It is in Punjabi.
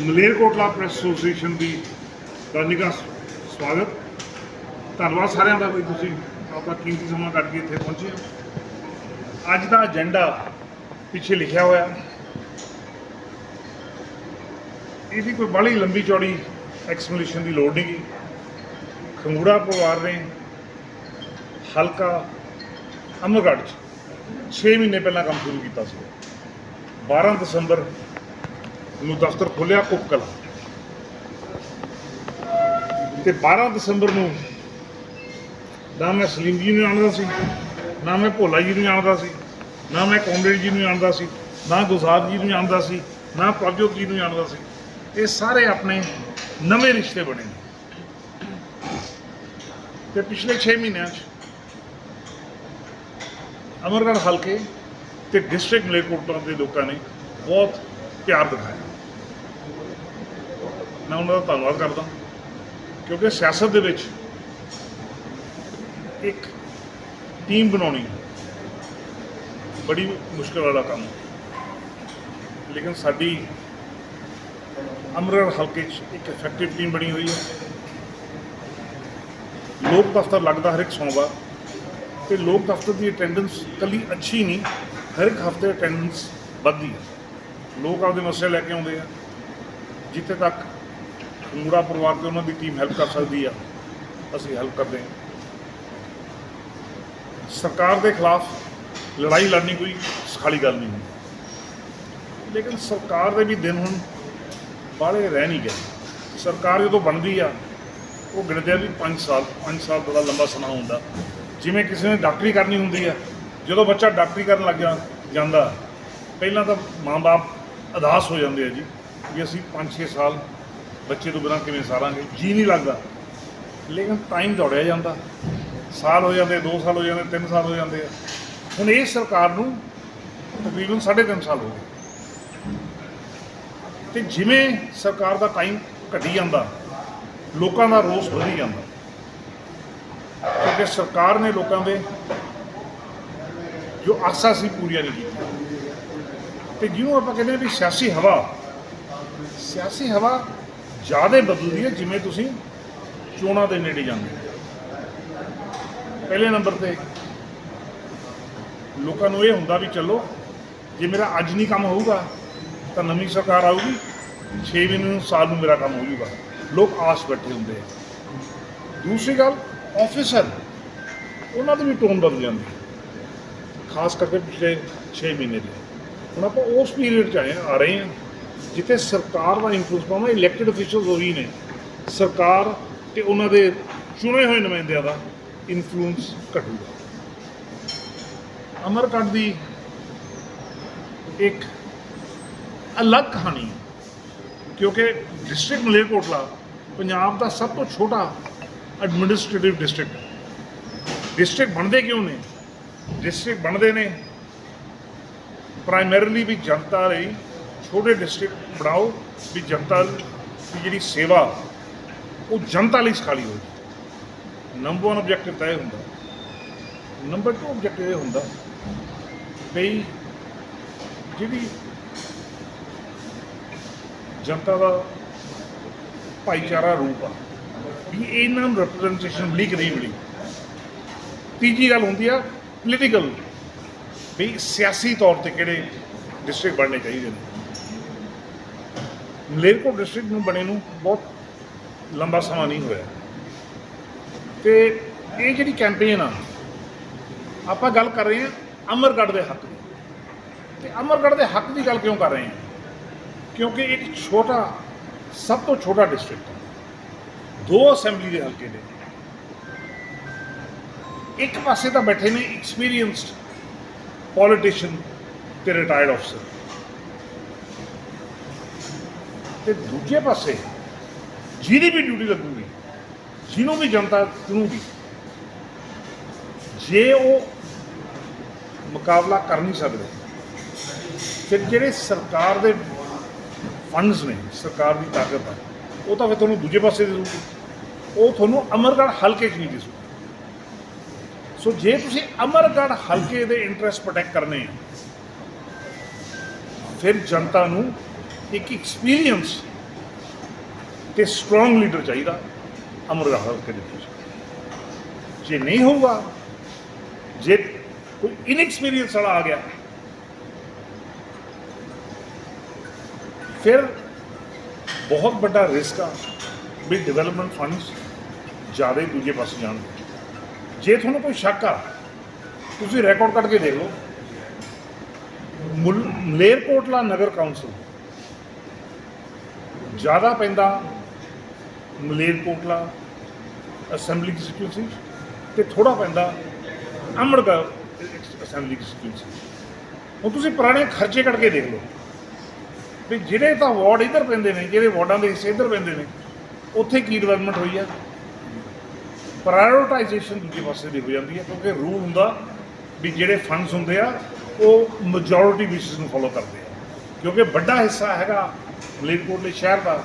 ਮਲੇਰਕੋਟਲਾ ਪ੍ਰੈਸ ਐਸੋਸੀਏਸ਼ਨ ਦੀ ਦਾ ਨਿੱਘਾ ਸਵਾਗਤ। ਧੰਨਵਾਦ ਸਾਰਿਆਂ ਦਾ ਵੀ ਤੁਸੀਂ ਆਪਣਾ ਕੀਮਤੀ ਸਮਾਂ ਕੱਢ ਕੇ ਇੱਥੇ ਪਹੁੰਚੇ ਹੋ। ਅੱਜ ਦਾ ਏਜੰਡਾ ਪਿੱਛੇ ਲਿਖਿਆ ਹੋਇਆ। ਇਹਦੀ ਕੋਈ ਬੜੀ ਲੰਬੀ ਚੌੜੀ ਐਕਸਪਲੇਨੇਸ਼ਨ ਦੀ ਲੋੜ ਨਹੀਂ। ਖੰਗੂੜਾ ਪਰਿਵਾਰ ਨੇ ਹਲਕਾ ਅਮਰਗੜ੍ਹ 'ਚ 6 ਮਹੀਨੇ ਪਹਿਲਾਂ ਕੰਮ ਸ਼ੁਰੂ ਕੀਤਾ ਸੀ। 12 ਦਸੰਬਰ ਨੂੰ ਦਫ਼ਤਰ ਖੋਲ੍ਹਿਆ ਕੁੱਕਲ ਤੇ 12 ਦਸੰਬਰ ਨੂੰ ਨਾ ਮੈਂ ਸਲੀਮ ਜੀ ਨੂੰ ਜਾਣਦਾ ਸੀ, ਨਾ ਮੈਂ ਭੋਲਾ ਜੀ ਨੂੰ ਜਾਣਦਾ ਸੀ, ਨਾ ਮੈਂ ਕੌਮਰੇਡ ਜੀ ਨੂੰ ਜਾਣਦਾ ਸੀ, ਨਾ ਗੁਜ਼ਾਰ ਜੀ ਨੂੰ ਜਾਣਦਾ ਸੀ, ਨਾ ਪ੍ਰਭਜੋਤ ਜੀ ਨੂੰ ਜਾਣਦਾ ਸੀ। ਇਹ ਸਾਰੇ ਆਪਣੇ ਨਵੇਂ ਰਿਸ਼ਤੇ ਬਣੇ ਨੇ। ਤੇ ਪਿਛਲੇ 6 ਮਹੀਨਿਆਂ 'ਚ ਅਮਰਗੜ੍ਹ ਹਲਕੇ ਤੇ ਡਿਸਟ੍ਰਿਕਟ ਮਲੇਰਕੋਟਲਾ ਦੇ ਲੋਕਾਂ ਨੇ ਬਹੁਤ ਪਿਆਰ ਦਿਖਾਇਆ। ਮੈਂ ਉਹਨਾਂ ਦਾ ਧੰਨਵਾਦ ਕਰਦਾ, ਕਿਉਂਕਿ ਸਿਆਸਤ ਦੇ ਵਿੱਚ ਇੱਕ ਟੀਮ ਬਣਾਉਣੀ ਬੜੀ ਮੁਸ਼ਕਲ ਵਾਲਾ ਕੰਮ ਲੇਕਿਨ ਸਾਡੀ ਅਮਰਗੜ੍ਹ ਹਲਕੇ 'ਚ ਇੱਕ ਇਫੈਕਟਿਵ ਟੀਮ ਬਣੀ ਹੋਈ ਹੈ। ਲੋਕ ਦਫ਼ਤਰ ਲੱਗਦਾ ਹਰ ਇੱਕ ਸੋਮਵਾਰ, ਤੇ ਲੋਕ ਦਫ਼ਤਰ ਦੀ ਅਟੈਂਡੈਂਸ ਕੱਲੀ ਅੱਛੀ ਨਹੀਂ, ਹਰ ਇੱਕ ਹਫ਼ਤੇ ਅਟੈਂਡੈਂਸ ਵੱਧਦੀ ਹੈ। ਲੋਕ ਆਪਦੇ ਮਸਲੇ ਲੈ ਕੇ ਆਉਂਦੇ ਆ। ਜਿੱਥੇ ਤੱਕ ਮੂੜਾ ਪਰਿਵਾਰ ਤੇ ਉਹਨਾਂ ਦੀ ਟੀਮ ਹੈਲਪ ਕਰ ਸਕਦੀ ਆ। ਅਸੀਂ ਹੈਲਪ ਕਰਦੇ ਹਾਂ। ਸਰਕਾਰ ਦੇ ਖਿਲਾਫ ਲੜਾਈ ਲੜਨੀ ਕੋਈ ਸਖਾਲੀ ਗੱਲ ਨਹੀਂ ਹੁੰਦੀ। ਲੇਕਿਨ ਸਰਕਾਰ ਦੇ ਵੀ ਦਿਨ ਹੁਣ ਬਾਹਲੇ ਰਹਿ ਨਹੀਂ ਗਏ। ਸਰਕਾਰ ਜਦੋਂ ਬਣਦੀ ਆ, ਉਹ ਗਿਣਦੇ ਆ ਵੀ 5 ਸਾਲ 5 ਸਾਲ ਬੜਾ ਲੰਬਾ ਸਮਾਂ ਹੁੰਦਾ। ਜਿਵੇਂ ਕਿਸੇ ਨੇ ਡਾਕਟਰੀ ਕਰਨੀ ਹੁੰਦੀ ਆ, ਜਦੋਂ ਬੱਚਾ ਡਾਕਟਰੀ ਕਰਨ ਲੱਗ ਜਾਂਦਾ, ਪਹਿਲਾਂ ਤਾਂ ਮਾਂ-ਬਾਪ ਅਦਾਸ ਹੋ ਜਾਂਦੇ ਆ ਜੀ, ਵੀ ਅਸੀਂ 5-6 ਸਾਲ ਬੱਚੇ ਤੋਂ ਬਿਨਾਂ ਕਿਵੇਂ ਸਾਰਾਂਗੇ? ਜੀ ਨਹੀਂ ਲੱਗਦਾ। ਲੇਕਿਨ ਟਾਈਮ ਦੌੜਿਆ ਜਾਂਦਾ। ਸਾਲ ਹੋ ਜਾਂਦੇ 2 ਸਾਲ ਹੋ ਜਾਂਦੇ 3 ਸਾਲ ਹੋ ਜਾਂਦੇ ਆ। ਹੁਣ ਇਹ ਸਰਕਾਰ ਨੂੰ ਤਕਰੀਬਨ 3.5 ਸਾਲ ਹੋ ਗਏ। ਤੇ ਜਿਵੇਂ ਸਰਕਾਰ ਦਾ ਟਾਈਮ ਘਟੀ ਜਾਂਦਾ, ਲੋਕਾਂ ਦਾ ਰੋਸ ਵਧੀ ਜਾਂਦਾ। ਕਿਉਂਕਿ ਸਰਕਾਰ ਨੇ ਲੋਕਾਂ ਦੇ ਜੋ ਆਸਾਂ ਸੀ ਪੂਰੀਆਂ ਨਹੀਂ ਕੀਤੀਆਂ। ਤੇ ਜਿਹਨੂੰ ਆਪਾਂ ਕਹਿੰਦੇ ਹਾਂ ਵੀ ਸਿਆਸੀ ਹਵਾ ਸਿਆਸੀ ਹਵਾ ਜ਼ਿਆਦਾ ਬਦਲਦੀ ਹੈ ਜਿਵੇਂ ਤੁਸੀਂ ਚੋਣਾਂ ਦੇ ਨੇੜੇ ਜਾਂਦੇ ਹੋ। ਪਹਿਲੇ ਨੰਬਰ ਤੇ ਲੋਕਾਂ ਨੂੰ ਇਹ ਹੁੰਦਾ ਵੀ ਚਲੋ, ਜੇ ਮੇਰਾ ਅੱਜ ਨਹੀਂ ਕੰਮ ਹੋਊਗਾ, ਤਾਂ ਨਵੀਂ ਸਰਕਾਰ ਆਊਗੀ 6 ਮਹੀਨੇ ਨੂੰ ਸਾਲ ਨੂੰ ਮੇਰਾ ਕੰਮ ਹੋ ਜਾਊਗਾ। ਲੋਕ ਆਸ ਬੈਠੇ ਹੁੰਦੇ ਆ। ਦੂਸਰੀ ਗੱਲ ਆਫੀਸਰ ਉਹਨਾਂ ਦੀ ਵੀ ਟੋਨ ਬਦਲ ਜਾਂਦੀ ਖਾਸ ਕਰਕੇ ਪਿਛਲੇ 6 ਮਹੀਨੇ ਦੇ। ਹੁਣ ਆਪਾਂ ਉਸ ਪੀਰੀਅਡ 'ਚ ਆਏ ਆ ਰਹੇ ਹਾਂ। ਜਿੱਥੇ ਸਰਕਾਰ ਦਾ ਇਨਫਲੂਐਂਸ ਪਾਉਣਾ ਇਲੈਕਟਿਡ ਅਫੀਸ਼ੀਅਲਸ ਉਹੀ ਨੇ। ਸਰਕਾਰ ਤੇ ਉਹਨਾਂ ਦੇ ਚੁਣੇ ਹੋਏ ਨੁਮਾਇੰਦਿਆਂ ਦਾ ਇਨਫਲੂਐਂਸ ਘਟੂਗਾ। ਅਮਰਕੰਡ ਦੀ ਇੱਕ ਅਲੱਗ ਕਹਾਣੀ ਹੈ, ਕਿਉਂਕਿ ਡਿਸਟ੍ਰਿਕਟ ਮਲੇਰਕੋਟਲਾ ਪੰਜਾਬ ਦਾ ਸਭ ਤੋਂ ਛੋਟਾ ਐਡਮਿਨਿਸਟ੍ਰੇਟਿਵ ਡਿਸਟ੍ਰਿਕਟ ਡਿਸਟ੍ਰਿਕਟ ਬਣਦੇ ਕਿਉਂ ਨੇ? ਡਿਸਟ੍ਰਿਕਟ ਬਣਦੇ ਨੇ ਪ੍ਰਾਇਮਰੀਲੀ ਵੀ ਜਨਤਾ ਲਈ ਛੋਟੇ ਡਿਸਟ੍ਰਿਕਟ ਬਣਾਓ ਵੀ ਜਨਤਾ ਦੀ ਜਿਹੜੀ ਸੇਵਾ, ਉਹ ਜਨਤਾ ਲਈ ਸਖਾਲੀ ਹੋਵੇ। ਨੰਬਰ 1 ਆਬਜੈਕਟਿਵ ਤਾਂ ਇਹ ਹੁੰਦਾ। ਨੰਬਰ 2 ਆਬਜੈਕਟਿਵ ਇਹ ਹੁੰਦਾ ਵੀ ਜਿਹੜੀ ਜਨਤਾ ਦਾ ਭਾਈਚਾਰਾ ਰੂਪ ਆ, ਵੀ ਇਹਨਾਂ ਨੂੰ ਰਿਪਰੈਜ਼ੈਂਟੇਸ਼ਨ ਮਿਲੀ ਕਿ ਨਹੀਂ ਮਿਲੀ। ਤੀਜੀ ਗੱਲ ਹੁੰਦੀ ਆ ਪੋਲੀਟੀਕਲ ਵੀ ਸਿਆਸੀ ਤੌਰ ਤੇ ਕਿਹੜੇ ਡਿਸਟ੍ਰਿਕਟ ਬਣਨੇ ਚਾਹੀਦੇ ਨੇ। ਮਲੇਰਕੋਟ ਡਿਸਟ੍ਰਿਕਟ ਨੂੰ ਬਣੇ ਨੂੰ ਬਹੁਤ ਲੰਬਾ ਸਮਾਂ ਨਹੀਂ ਹੋਇਆ। ਤੇ ਇਹ ਜਿਹੜੀ ਕੈਂਪੇਨ ਆ, ਆਪਾਂ ਗੱਲ ਕਰ ਰਹੇ ਹਾਂ ਅਮਰਗੜ੍ਹ ਦੇ ਹੱਕ ਦੀ। ਤੇ ਅਮਰਗੜ੍ਹ ਦੇ ਹੱਕ ਦੀ ਗੱਲ ਕਿਉਂ ਕਰ ਰਹੇ ਹਾਂ? ਕਿਉਂਕਿ ਇੱਕ ਛੋਟਾ, ਸਭ ਤੋਂ ਛੋਟਾ ਡਿਸਟ੍ਰਿਕਟ ਹੈ ਦੋ ਅਸੈਂਬਲੀ ਦੇ ਹਲਕੇ ਨੇ। ਇੱਕ ਪਾਸੇ ਤਾਂ ਬੈਠੇ ਨੇ ਐਕਸਪੀਰੀਅੰਸਡ ਪੋਲੀਟੀਸ਼ੀਅਨ ਤੇ ਰਿਟਾਇਰਡ ਅਫਸਰ ਤੇ ਦੂਜੇ ਪਾਸੇ ਜਿਹਦੀ ਵੀ ਡਿਊਟੀ ਲੱਗੂਗੀ, ਜਿਹਨੂੰ ਵੀ ਜਨਤਾ ਚੁਣੂਗੀ, ਜੇ ਉਹ ਮੁਕਾਬਲਾ ਕਰ ਨਹੀਂ ਸਕਦੇ, ਫਿਰ ਜਿਹੜੇ ਸਰਕਾਰ ਦੇ ਫੰਡਸ ਨੇ, ਸਰਕਾਰ ਦੀ ਤਾਕਤ ਹੈ ਉਹ ਤਾਂ ਫਿਰ ਤੁਹਾਨੂੰ ਦੂਜੇ ਪਾਸੇ ਦੇ ਦੂਗੀ ਉਹ ਤੁਹਾਨੂੰ ਅਮਰਗੜ੍ਹ ਹਲਕੇ 'ਚ ਨਹੀਂ ਦਿਸੂ ਸੋ ਜੇ ਤੁਸੀਂ ਅਮਰਗੜ੍ਹ ਹਲਕੇ ਦੇ ਇੰਟਰਸਟ ਪ੍ਰੋਟੈਕਟ ਕਰਨੇ ਆ, ਫਿਰ ਜਨਤਾ ਨੂੰ ਇੱਕ ਐਕਸਪੀਰੀਅੰਸ ਤੇ ਸਟਰੋਂਗ ਲੀਡਰ ਚਾਹੀਦਾ, ਅਮਰ ਰਾਹੁਲ ਕੇ ਦੇਖੋ ਜੇ ਨਹੀਂ ਹੋਊਗਾ, ਜੇ ਕੋਈ ਇਨਐਕਸਪੀਰੀਅੰਸ ਵਾਲਾ ਆ ਗਿਆ, ਫਿਰ ਬਹੁਤ ਵੱਡਾ ਰਿਸਕ ਆ ਵੀ ਡਿਵੈਲਪਮੈਂਟ ਫੰਡਸ ਜ਼ਿਆਦਾ ਹੀ ਦੂਜੇ ਪਾਸੇ ਜਾਣਗੇ ਜੇ ਤੁਹਾਨੂੰ ਕੋਈ ਸ਼ੱਕ ਆ, ਤੁਸੀਂ ਰਿਕਾਰਡ ਕੱਢ ਕੇ ਦੇਖ ਲਓ। ਮੁਲ- ਮਲੇਰਕੋਟਲਾ ਨਗਰ ਕੌਂਸਲ ਜ਼ਿਆਦਾ ਪੈਂਦਾ ਮਲੇਰਕੋਟਲਾ ਅਸੈਂਬਲੀ ਕੰਸਟੀਟਿਊਂਸੀ ਤੇ ਥੋੜਾ ਪੈਂਦਾ ਅੰਮ੍ਰਿਤਸਰ ਅਸੈਂਬਲੀ ਕੰਸਟੀਟਿਊਂਸੀ ਹੁਣ ਤੁਸੀਂ ਪੁਰਾਣੇ ਖਰਚੇ ਕੱਢ ਕੇ ਦੇਖ ਲਓ। ਵੀ ਜਿਹੜੇ ਤਾਂ ਵਾਰਡ ਇੱਧਰ ਪੈਂਦੇ ਨੇ, ਜਿਹੜੇ ਵਾਰਡਾਂ ਦੇ ਹਿੱਸੇ ਇੱਧਰ ਪੈਂਦੇ ਨੇ, ਉੱਥੇ ਕੀ ਡਿਵੈਲਪਮੈਂਟ ਹੋਈ ਆ ਪ੍ਰਾਇੋਰਟਾਈਜੇਸ਼ਨ ਦੂਜੇ ਪਾਸੇ ਦੀ ਹੋ ਜਾਂਦੀ ਹੈ, ਕਿਉਂਕਿ ਰੂਲ ਹੁੰਦਾ ਵੀ ਜਿਹੜੇ ਫੰਡਸ ਹੁੰਦੇ ਆ, ਉਹ ਮੈਜੋਰਿਟੀ ਬੇਸਿਸ ਨੂੰ ਫੋਲੋ ਕਰਦੇ ਆ। ਕਿਉਂਕਿ ਵੱਡਾ ਹਿੱਸਾ ਹੈਗਾ ਮਲੇਰਕੋਟਲੇ ਸ਼ਹਿਰ ਦਾ